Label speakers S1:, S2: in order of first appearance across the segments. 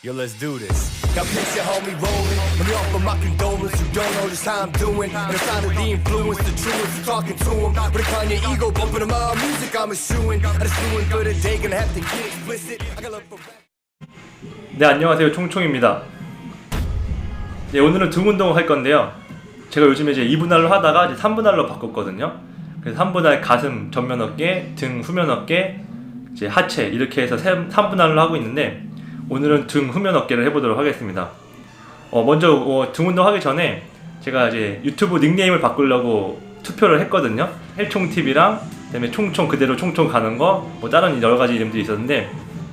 S1: Yo, let's do this. Got picture homie rolling. Let me offer my condolence. You don't know just how I'm doing. And it's not of the influence, the truest. Talking to him. It's on your ego, bumping him out. Music I'm eschewing. I just doing good a day, gonna have to get explicit. I got love for.
S2: 네 안녕하세요 총총입니다. 네 오늘은 등 운동을 할 건데요. 제가 요즘에 이제 2분할로 하다가 이제 3분할로 바꿨거든요. 그래서 3분할 가슴 전면 어깨, 등 후면 어깨, 이제 하체 이렇게 해서 3분할로 하고 있는데 오늘은 등 후면 어깨를 해보도록 하겠습니다. 어, 먼저 어, 등 운동 하기 전에 제가 이제 유튜브 닉네임을 바꾸려고 투표를 했거든요. 헬총 TV랑 그다음에 총총 그대로 총총 가는 거, 뭐 다른 여러 가지 이름들이 있었는데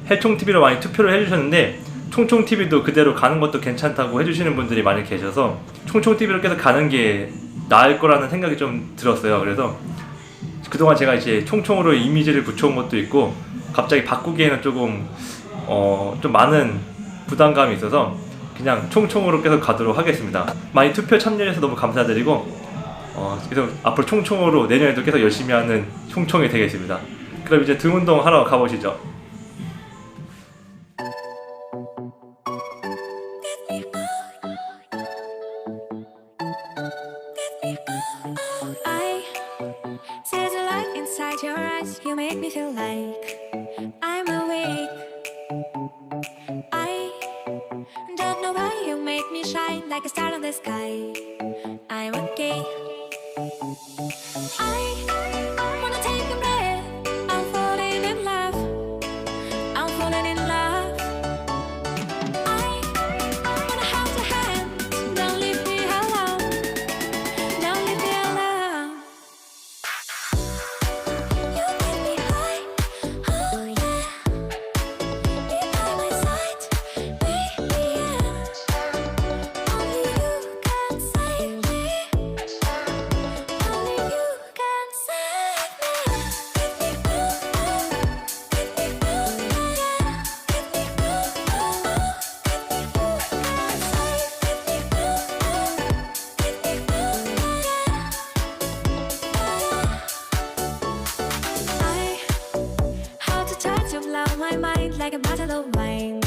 S2: 헬총 TV로 많이 투표를 해주셨는데 총총 TV도 그대로 가는 것도 괜찮다고 해주시는 분들이 많이 계셔서 총총 TV로 계속 가는 게 나을 거라는 생각이 좀 들었어요. 그래서 그동안 제가 이제 총총으로 이미지를 붙여온 것도 있고 갑자기 바꾸기에는 조금 어, 좀 많은 부담감이 있어서 그냥 총총으로 계속 가도록 하겠습니다. 많이 투표 참여해서 너무 감사드리고 어, 계속 앞으로 총총으로 내년에도 계속 열심히 하는 총총이 되겠습니다. 그럼 이제 등 운동 하러 가보시죠.
S3: Me shine like a star in the sky. Mind like a bottle of wine.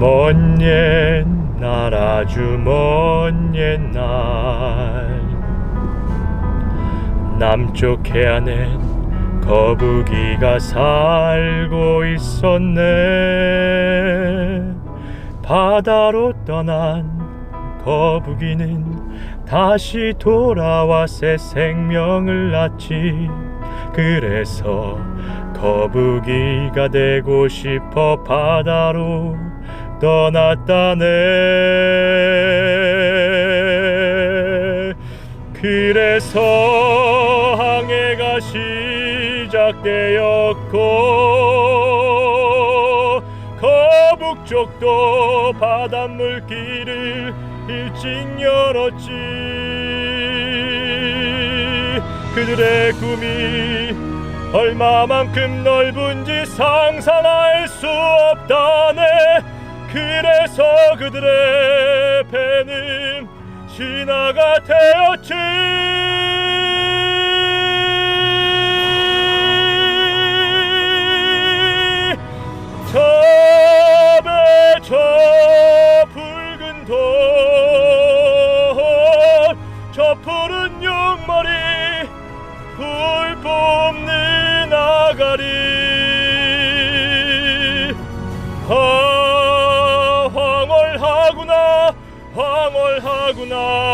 S2: 먼 옛날 아주 먼 옛날. 남쪽 해안엔 거북이가 살고 있었네. 바다로 떠난 거북이는 다시 돌아와 새 생명을 낳지. 그래서 거북이가 되고 싶어 바다로 떠났다네. 그래서 항해가 시작되었고 거북족도 바닷물 길을 일찍 열었지. 그들의 꿈이 얼마만큼 넓은지 상상할 수 없다네 그래서 그들의 배는 신화가 되었지 No.